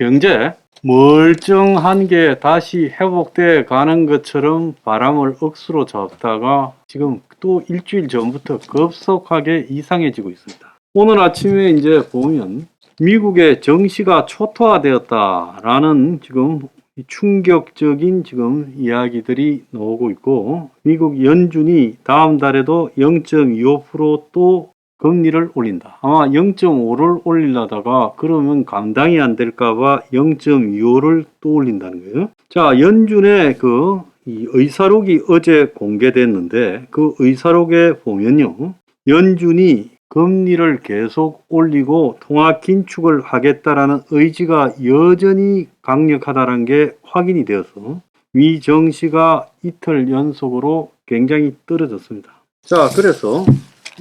경제 멀쩡한 게 다시 회복돼 가는 것처럼 바람을 억수로 잡다가 지금 또 일주일 전부터 급속하게 이상해지고 있습니다. 오늘 아침에 이제 보면 미국의 정시가 초토화되었다라는 지금 충격적인 지금 이야기들이 나오고 있고 미국 연준이 다음 달에도 0.25%또 금리를 올린다. 아마 0.5를 올리려다가 그러면 감당이 안 될까봐 0.25를 또 올린다는 거예요. 자, 연준의 그이 의사록이 어제 공개됐는데 그 의사록에 보면요. 연준이 금리를 계속 올리고 통화 긴축을 하겠다라는 의지가 여전히 강력하다는 게 확인이 되어서 미 정시가 이틀 연속으로 굉장히 떨어졌습니다. 자, 그래서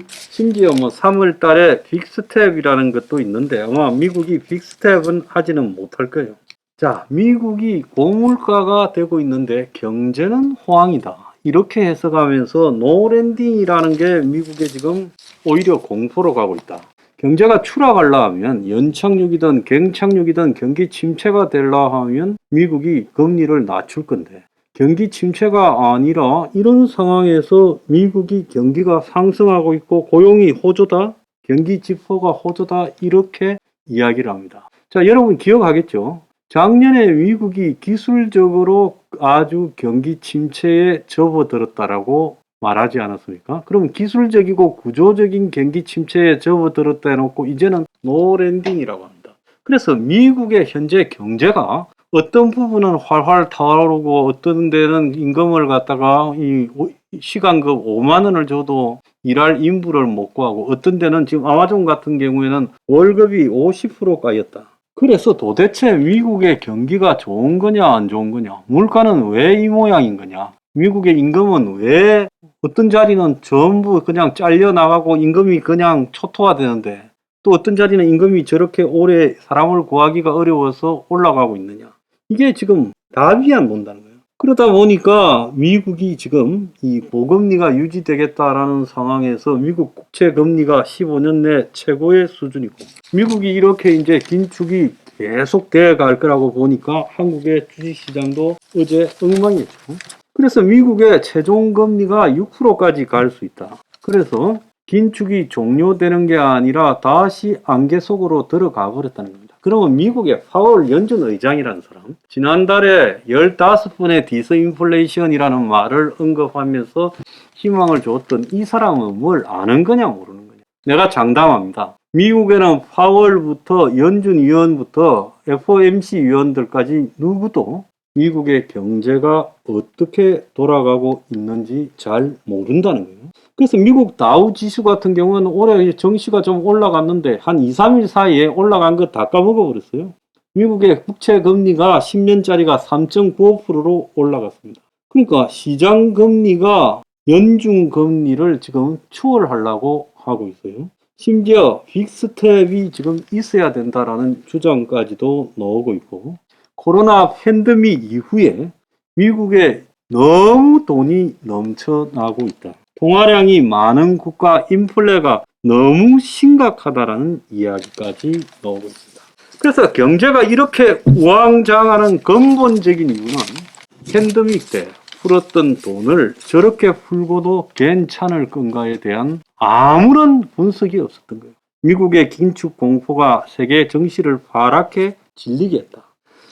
심지어 뭐 3월 달에 빅스텝이라는 것도 있는데 아마 미국이 빅스텝은 하지는 못할 거예요. 자, 미국이 고물가가 되고 있는데 경제는 호황이다. 이렇게 해석하면서 노랜딩이라는 게 미국에 지금 오히려 공포로 가고 있다. 경제가 추락하려면 연착륙이든 갱착륙이든 경기 침체가 되려 하면 미국이 금리를 낮출 건데 경기 침체가 아니라 이런 상황에서 미국이 경기가 상승하고 있고 고용이 호조다, 경기 지표가 호조다 이렇게 이야기를 합니다. 자, 여러분 기억하겠죠? 작년에 미국이 기술적으로 아주 경기 침체에 접어들었다라고 말하지 않았습니까? 그럼 기술적이고 구조적인 경기 침체에 접어들었다 해놓고 이제는 노 랜딩이라고 합니다. 그래서 미국의 현재 경제가 어떤 부분은 활활 타오르고 어떤 데는 임금을 갖다가 이 오- 시간급 5만 원을 줘도 일할 인부를 못 구하고 어떤 데는 지금 아마존 같은 경우에는 월급이 50% 까였다. 그래서 도대체 미국의 경기가 좋은 거냐 안 좋은 거냐? 물가는 왜 이 모양인 거냐? 미국의 임금은 왜 어떤 자리는 전부 그냥 잘려 나가고 임금이 그냥 초토화되는데 또 어떤 자리는 임금이 저렇게 오래 사람을 구하기가 어려워서 올라가고 있느냐 이게 지금 답이 안 본다는 거예요. 그러다 보니까 미국이 지금 이 고금리가 유지되겠다라는 상황에서 미국 국채 금리가 15년 내 최고의 수준이고 미국이 이렇게 이제 긴축이 계속 돼갈 거라고 보니까 한국의 주식시장도 어제 엉망이었죠. 그래서 미국의 최종 금리가 6%까지 갈 수 있다. 그래서 긴축이 종료되는 게 아니라 다시 안개 속으로 들어가 버렸다는 겁니다. 그러면 미국의 파월 연준 의장이라는 사람, 지난달에 15번의 디스인플레이션이라는 말을 언급하면서 희망을 줬던 이 사람은 뭘 아는 거냐 모르는 거냐. 내가 장담합니다. 미국에는 파월부터 연준 위원부터 FOMC 위원들까지 누구도 미국의 경제가 어떻게 돌아가고 있는지 잘 모른다는 거예요. 그래서 미국 다우 지수 같은 경우는 올해 정시가 좀 올라갔는데 한 2, 3일 사이에 올라간 거 다 까먹어 버렸어요. 미국의 국채 금리가 10년짜리가 3.95%로 올라갔습니다. 그러니까 시장 금리가 연중 금리를 지금 추월하려고 하고 있어요. 심지어 빅스텝이 지금 있어야 된다라는 주장까지도 나오고 있고 코로나 팬데믹 이후에 미국에 너무 돈이 넘쳐나고 있다. 통화량이 많은 국가 인플레가 너무 심각하다라는 이야기까지 나오고 있습니다. 그래서 경제가 이렇게 우왕좌왕하는 근본적인 이유는 팬데믹 때 풀었던 돈을 저렇게 풀고도 괜찮을 건가에 대한 아무런 분석이 없었던 거예요. 미국의 긴축 공포가 세계 정시를 파랗게 질리게 했다.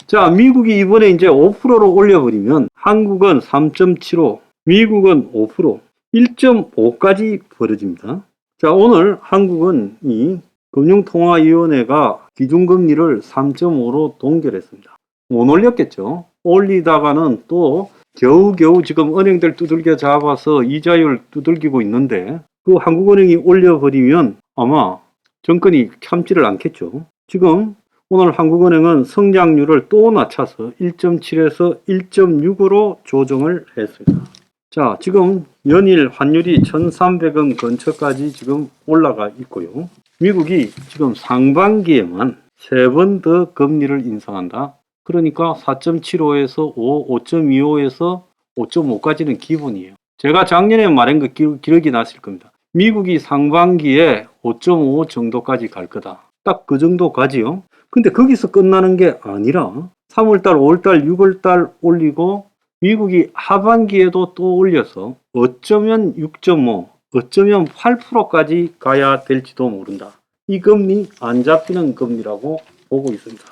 자, 미국이 이번에 이제 5%로 올려버리면 한국은 3.75, 미국은 5%, 1.5까지 벌어집니다. 자, 오늘 한국은 이 금융통화위원회가 기준금리를 3.5로 동결했습니다. 못 올렸겠죠. 올리다가는 또 겨우겨우 지금 은행들 두들겨 잡아서 이자율 두들기고 있는데 그 한국은행이 올려버리면 아마 정권이 참지를 않겠죠. 지금 오늘 한국은행은 성장률을 또 낮춰서 1.7에서 1.6으로 조정을 했습니다. 자, 지금 연일 환율이 1,300원 근처까지 지금 올라가 있고요. 미국이 지금 상반기에만 세 번 더 금리를 인상한다. 그러니까 4.75에서 5, 5.25에서 5.5까지는 기본이에요. 제가 작년에 말한 그 기- 기억이 나실 겁니다. 미국이 상반기에 5.5 정도까지 갈 거다. 딱 그 정도 가지요. 근데 거기서 끝나는 게 아니라 3월달, 5월달, 6월달 올리고 미국이 하반기에도 또 올려서 어쩌면 6.5, 어쩌면 8%까지 가야 될지도 모른다. 이 금리 안 잡히는 금리라고 보고 있습니다.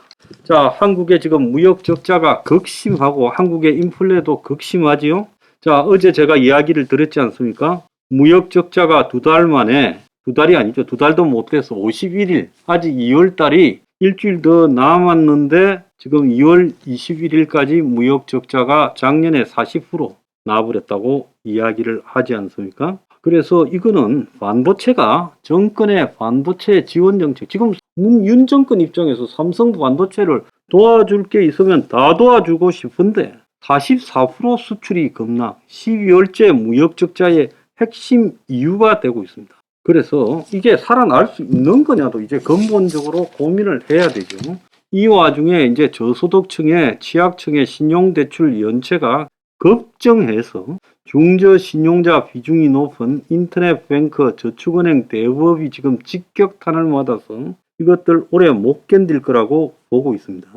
자, 한국의 지금 무역 적자가 극심하고 한국의 인플레도 극심하지요. 자, 어제 제가 이야기를 드렸지 않습니까? 무역 적자가 두 달 만에 두 달이 아니죠. 두 달도 못 돼서 51일. 아직 2월 달이 일주일 더 남았는데 지금 2월 21일까지 무역 적자가 작년에 40% 나버렸다고 이야기를 하지 않습니까? 그래서 이거는 반도체가 정권의 반도체 지원 정책 지금 문윤 정권 입장에서 삼성 반도체를 도와줄 게 있으면 다 도와주고 싶은데 44% 수출이 급락 12월째 무역 적자의 핵심 이유가 되고 있습니다. 그래서 이게 살아날 수 있는 거냐도 이제 근본적으로 고민을 해야 되죠. 이 와중에 이제 저소득층의 취약층의 신용대출 연체가 급증해서 중저 신용자 비중이 높은 인터넷 뱅크 저축은행 대부업이 지금 직격탄을 맞아서 이것들 오래 못 견딜 거라고 보고 있습니다.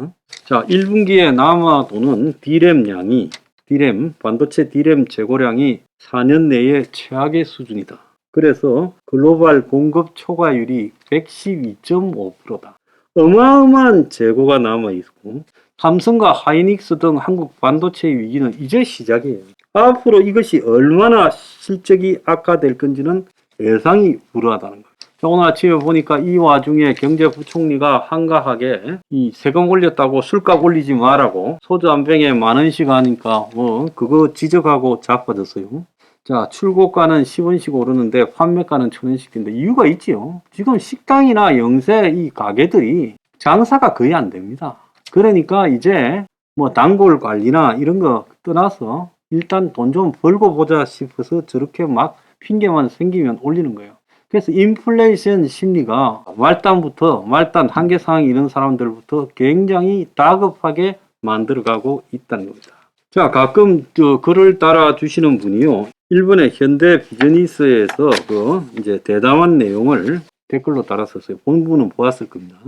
자, 1분기에 남아도는 D램 양이 D램 반도체 D램 재고량이 4년 내에 최악의 수준이다. 그래서 글로벌 공급 초과율이 112.5%다. 어마어마한 재고가 남아 있고 삼성과 하이닉스 등 한국 반도체 위기는 이제 시작이에요. 앞으로 이것이 얼마나 실적이 악화될 건지는 예상이 불허하다는 거예요. 자, 오늘 아침에 보니까 이 와중에 경제부총리가 한가하게 이 세금 올렸다고 술값 올리지 말라고 소주 한 병에 만 원씩 하니까 뭐 그거 지적하고 자빠졌어요. 자, 출고가는 10원씩 오르는데 판매가는 천 원씩인데 이유가 있지요. 지금 식당이나 영세 이 가게들이 장사가 거의 안 됩니다. 그러니까 이제 뭐 단골 관리나 이런 거 떠나서 일단 돈 좀 벌고 보자 싶어서 저렇게 막 핑계만 생기면 올리는 거예요. 그래서 인플레이션 심리가 말단부터 말단 한계 상황 이런 사람들부터 굉장히 다급하게 만들어가고 있다는 겁니다. 자, 가끔 저 글을 따라 주시는 분이요. 일본의 현대 비즈니스에서 그 이제 대담한 내용을 댓글로 달았었어요. 본부는 보았을 겁니다.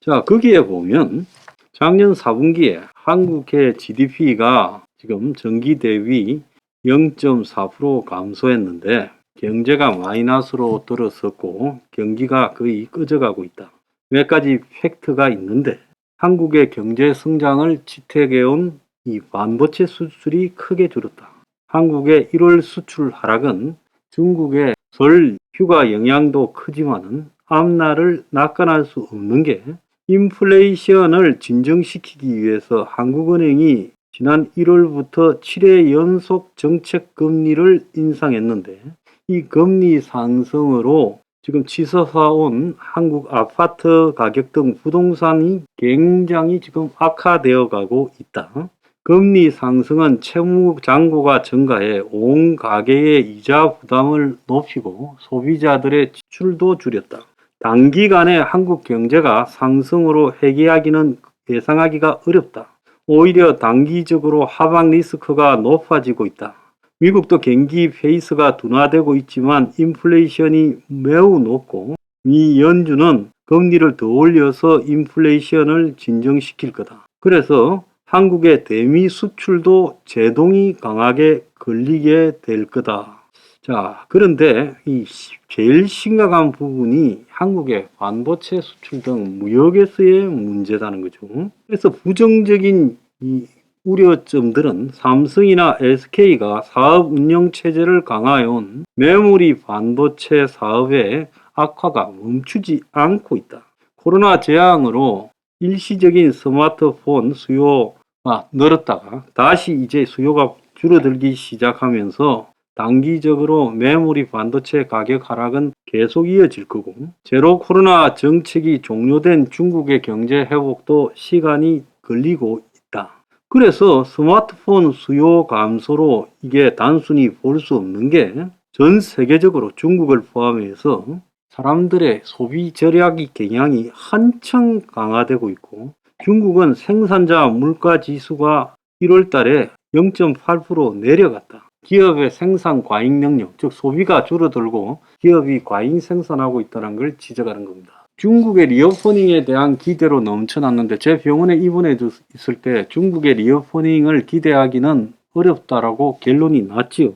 자, 거기에 보면 작년 4분기에 한국의 GDP가 지금 전기 대비 0.4% 감소했는데 경제가 마이너스로 들어섰고 경기가 거의 꺼져가고 있다. 몇 가지 팩트가 있는데 한국의 경제 성장을 지탱해온 이 반도체 수출이 크게 줄었다. 한국의 1월 수출 하락은 중국의 설 휴가 영향도 크지만은 앞날을 낙관할 수 없는 게 인플레이션을 진정시키기 위해서 한국은행이 지난 1월부터 7회 연속 정책 금리를 인상했는데 이 금리 상승으로 지금 치솟아온 한국 아파트 가격 등 부동산이 굉장히 지금 악화되어 가고 있다. 금리 상승은 채무 잔고가 증가해 온 가계의 이자 부담을 높이고 소비자들의 지출도 줄였다. 단기간에 한국 경제가 상승으로 회귀하기는 예상하기가 어렵다. 오히려 단기적으로 하방 리스크가 높아지고 있다. 미국도 경기 페이스가 둔화되고 있지만 인플레이션이 매우 높고 미 연준은 금리를 더 올려서 인플레이션을 진정시킬 거다. 그래서 한국의 대미 수출도 제동이 강하게 걸리게 될 거다. 자, 그런데 이 시- 제일 심각한 부분이 한국의 반도체 수출 등 무역에서의 문제다는 거죠. 그래서 부정적인 이 우려점들은 삼성이나 SK가 사업 운영 체제를 강화해온 메모리 반도체 사업의 악화가 멈추지 않고 있다. 코로나 재앙으로 일시적인 스마트폰 수요 가 늘었다가 다시 이제 수요가 줄어들기 시작하면서 단기적으로 메모리 반도체 가격 하락은 계속 이어질 거고 제로 코로나 정책이 종료된 중국의 경제 회복도 시간이 걸리고 있다. 그래서 스마트폰 수요 감소로 이게 단순히 볼 수 없는 게 전 세계적으로 중국을 포함해서 사람들의 소비 절약의 경향이 한층 강화되고 있고 중국은 생산자 물가 지수가 1월 달에 0.8% 내려갔다. 기업의 생산 과잉 능력, 즉 소비가 줄어들고 기업이 과잉 생산하고 있다는 걸 지적하는 겁니다. 중국의 리오퍼닝에 대한 기대로 넘쳐났는데 제 병원에 입원해 줬- 있을 때 중국의 리오퍼닝을 기대하기는 어렵다라고 결론이 났지요.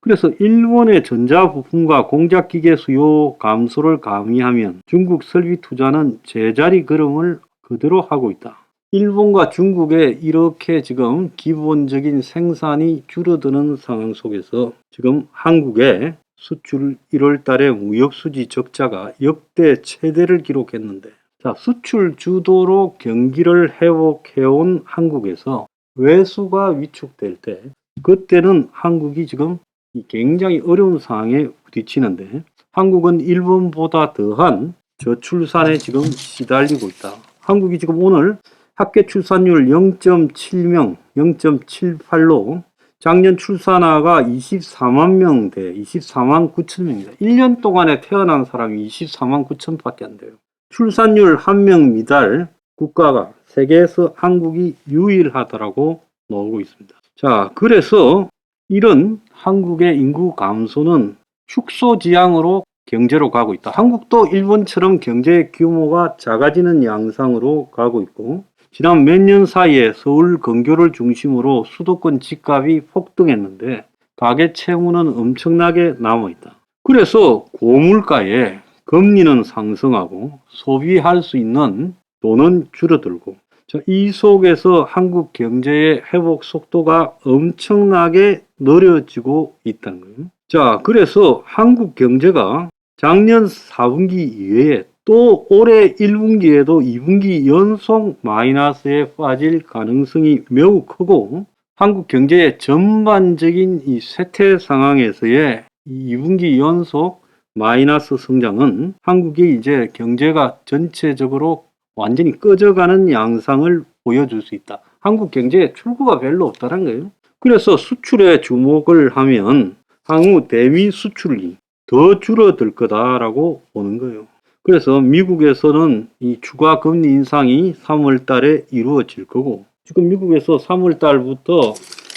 그래서 일본의 전자부품과 공작기계 수요 감소를 가미하면 중국 설비 투자는 제자리 걸음을 그대로 하고 있다. 일본과 중국의 이렇게 지금 기본적인 생산이 줄어드는 상황 속에서 지금 한국의 수출 1월 달에 무역 수지 적자가 역대 최대를 기록했는데 자, 수출 주도로 경기를 회복해온 한국에서 외수가 위축될 때 그때는 한국이 지금 이 굉장히 어려운 상황에 부딪히는데 한국은 일본보다 더한 저출산에 지금 시달리고 있다. 한국이 지금 오늘 합계 출산율 0.7명, 0.78로 작년 출산아가 24만 명대, 24만 9천 명입니다. 1년 동안에 태어난 사람이 24만 9천 밖에 안 돼요. 출산율 한 명 미달 국가가 세계에서 한국이 유일하다라고 나오고 있습니다. 자, 그래서 이런 한국의 인구 감소는 축소지향으로 경제로 가고 있다. 한국도 일본처럼 경제 규모가 작아지는 양상으로 가고 있고 지난 몇 년 사이에 서울 근교를 중심으로 수도권 집값이 폭등했는데 가계 채무는 엄청나게 남아 있다. 그래서 고물가에 금리는 상승하고 소비할 수 있는 돈은 줄어들고 자, 이 속에서 한국 경제의 회복 속도가 엄청나게 느려지고 있다는 거예요. 자, 그래서 한국 경제가 작년 4분기 이외에 또 올해 1분기에도 2분기 연속 마이너스에 빠질 가능성이 매우 크고 한국 경제의 전반적인 이 쇠퇴 상황에서의 이 2분기 연속 마이너스 성장은 한국이 이제 경제가 전체적으로 완전히 꺼져가는 양상을 보여줄 수 있다. 한국 경제에 출구가 별로 없다는 거예요. 그래서 수출에 주목을 하면 향후 대미 수출이 더 줄어들 거다라고 보는 거예요. 그래서 미국에서는 이 추가 금리 인상이 3월 달에 이루어질 거고 지금 미국에서 3월 달부터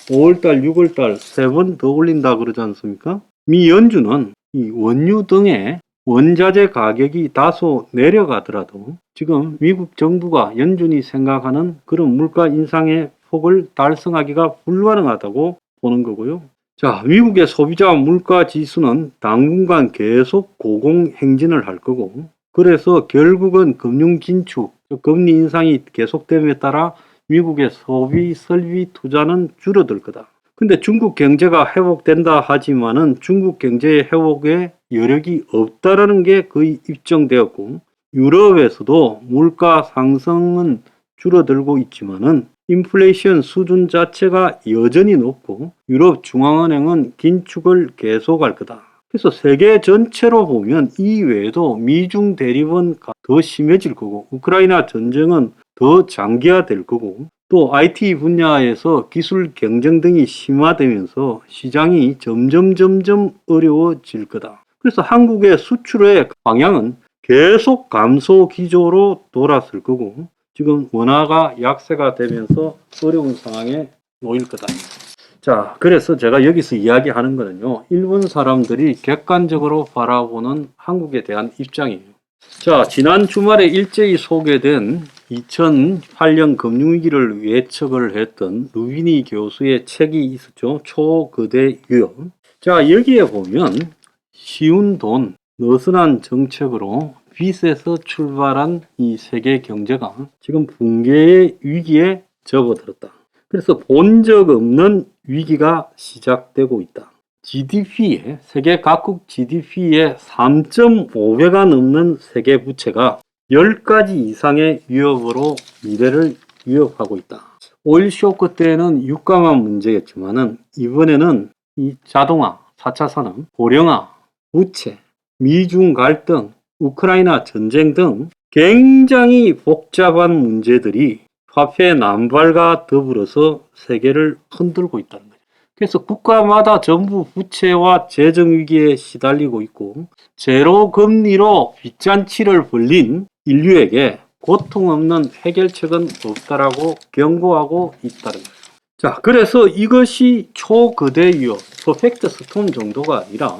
5월 달, 6월 달 세 번 더 올린다 그러지 않습니까? 미 연준은 이 원유 등의 원자재 가격이 다소 내려가더라도 지금 미국 정부가 연준이 생각하는 그런 물가 인상의 폭을 달성하기가 불가능하다고 보는 거고요. 자, 미국의 소비자 물가 지수는 당분간 계속 고공행진을 할 거고, 그래서 결국은 금융 긴축, 금리 인상이 계속됨에 따라 미국의 소비, 설비 투자는 줄어들 거다. 근데 중국 경제가 회복된다 하지만은 중국 경제의 회복에 여력이 없다라는 게 거의 입증되었고, 유럽에서도 물가 상승은 줄어들고 있지만은 인플레이션 수준 자체가 여전히 높고 유럽 중앙은행은 긴축을 계속할 거다. 그래서 세계 전체로 보면 이 외에도 미중 대립은 더 심해질 거고 우크라이나 전쟁은 더 장기화될 거고 또 IT 분야에서 기술 경쟁 등이 심화되면서 시장이 점점 점점 어려워질 거다. 그래서 한국의 수출의 방향은 계속 감소 기조로 돌았을 거고 지금 원화가 약세가 되면서 어려운 상황에 놓일 거다. 자, 그래서 제가 여기서 이야기하는 거는요, 일본 사람들이 객관적으로 바라보는 한국에 대한 입장이에요. 자, 지난 주말에 일제히 소개된 2008년 금융위기를 예측을 했던 루비니 교수의 책이 있었죠. 초거대 유형. 자, 여기에 보면 쉬운 돈, 느슨한 정책으로 빚에서 출발한 이 세계 경제가 지금 붕괴의 위기에 접어들었다. 그래서 본 적 없는 위기가 시작되고 있다. GDP의 세계 각국 GDP의 3.5배가 넘는 세계 부채가 10가지 이상의 위협으로 미래를 위협하고 있다. 오일 쇼크 때는 유가만 문제였지만은 이번에는 이 자동화, 4차 산업, 고령화, 부채, 미중 갈등, 우크라이나 전쟁 등 굉장히 복잡한 문제들이 화폐 남발과 더불어서 세계를 흔들고 있다는 거예요. 그래서 국가마다 전부 부채와 재정 위기에 시달리고 있고 제로 금리로 빚잔치를 벌린 인류에게 고통 없는 해결책은 없다라고 경고하고 있다는 거예요. 자, 그래서 이것이 초거대 위협, 퍼펙트 스톰 정도가 아니라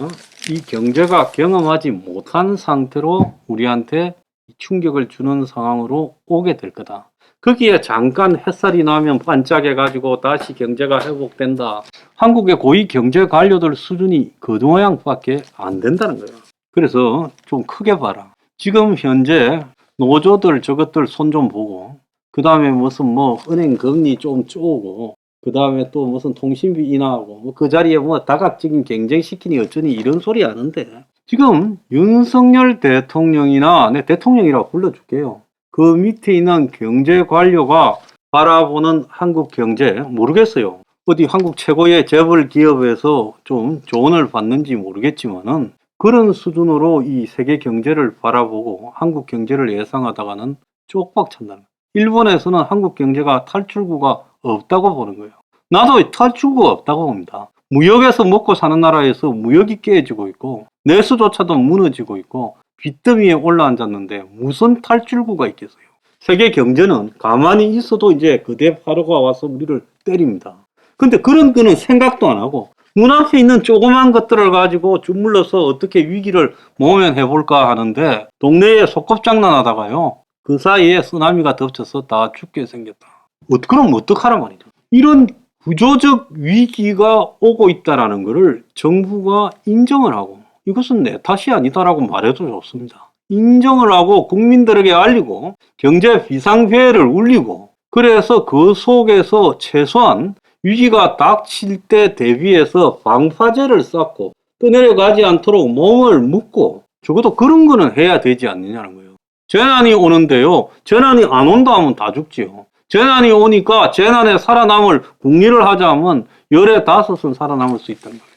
이 경제가 경험하지 못한 상태로 우리한테 충격을 주는 상황으로 오게 될 거다. 거기에 잠깐 햇살이 나면 반짝해가지고 다시 경제가 회복된다. 한국의 고위 경제 관료들 수준이 그 모양밖에 안 된다는 거야. 그래서 좀 크게 봐라. 지금 현재 노조들 저것들 손 좀 보고 그 다음에 무슨 뭐 은행 금리 좀 쪼고 그 다음에 또 무슨 통신비 인하하고 뭐 그 자리에 뭐 다각적인 경쟁시키니 어쩌니 이런 소리 하는데 지금 윤석열 대통령이나 내 대통령이라고 불러줄게요. 그 밑에 있는 경제 관료가 바라보는 한국 경제 모르겠어요. 어디 한국 최고의 재벌 기업에서 좀 조언을 받는지 모르겠지만은 그런 수준으로 이 세계 경제를 바라보고 한국 경제를 예상하다가는 쪽박 찬다는. 일본에서는 한국 경제가 탈출구가 없다고 보는 거예요. 나도 탈출구가 없다고 봅니다. 무역에서 먹고 사는 나라에서 무역이 깨지고 있고 내수조차도 무너지고 있고 빚더미에 올라앉았는데 무슨 탈출구가 있겠어요? 세계 경제는 가만히 있어도 이제 그대 파도가 와서 우리를 때립니다. 근데 그런 거는 생각도 안 하고 눈앞에 있는 조그만 것들을 가지고 주물러서 어떻게 위기를 모면해 볼까 하는데 동네에 소꿉장난 하다가요. 그 사이에 쓰나미가 덮쳐서 다 죽게 생겼다. 어, 그럼 어떡하란 말이죠. 이런 구조적 위기가 오고 있다라는 것을 정부가 인정을 하고 이것은 내 탓이 아니다라고 말해도 좋습니다. 인정을 하고 국민들에게 알리고 경제 비상회를 울리고 그래서 그 속에서 최소한 위기가 닥칠 때 대비해서 방파제를 쌓고 떠내려가지 않도록 몸을 묶고 적어도 그런 거는 해야 되지 않느냐는 거예요. 재난이 오는데요. 재난이 안 온다 하면 다 죽지요. 재난이 오니까 재난에 살아남을 궁리를 하자 하면 열에 다섯은 살아남을 수 있다는 겁니다.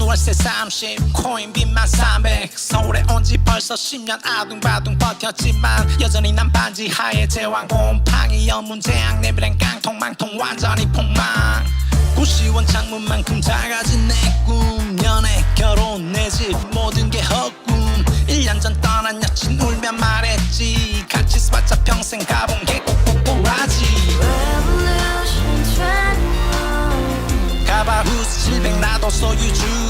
서른 월세 30 코인 빚만 300 서울에 온 지 벌써 10년 아둥바둥 버텼지만 여전히 난 반지 하에 제왕. 곰팡이 연문제약 내비랭 깡통 망통 완전히 폭망. 구시원 창문만큼 작아진 내 꿈. 연애 결혼 내 집 모든 게 헛꿈. 1년 전 떠난 여친 울며 말했지. 같이 살자 평생 가본 게21 가바 후스 700 나도 소유주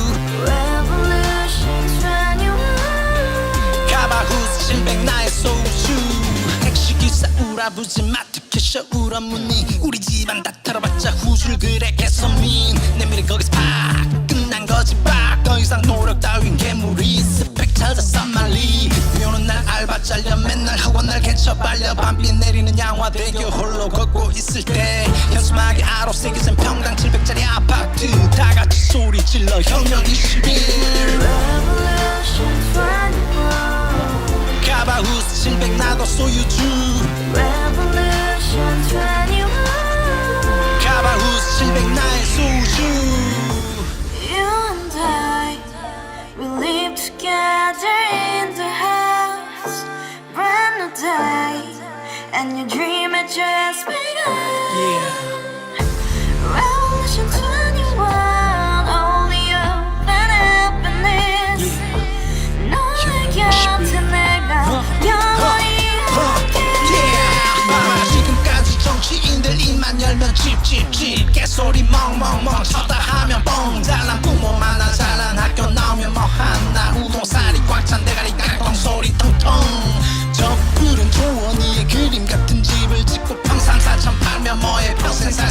돌아보지 마. 특혜셔 우람무니 우리 집안 다 털어봤자 후술 그래 개선민. 내 미래 거기서 팍 끝난 거지 빡더 이상 노력 따윈 괴물이 스펙 찾아 쌈말리. 비오는 날 알바 잘려 맨날 학원 날 개쳐 발려. 밤비 내리는 양화대교 홀로 걷고 있을 때 현수막에 아홉세기센 평당 700짜리 아파트. 다 같이 소리 질러 형형 21 Revolution 21 잡아웃어 신백 나도 소유주 Revolution 21 가바웃어 신백 You and I We live together in the house. Brand new day And your dream had just begun. Yeah. moje proste serce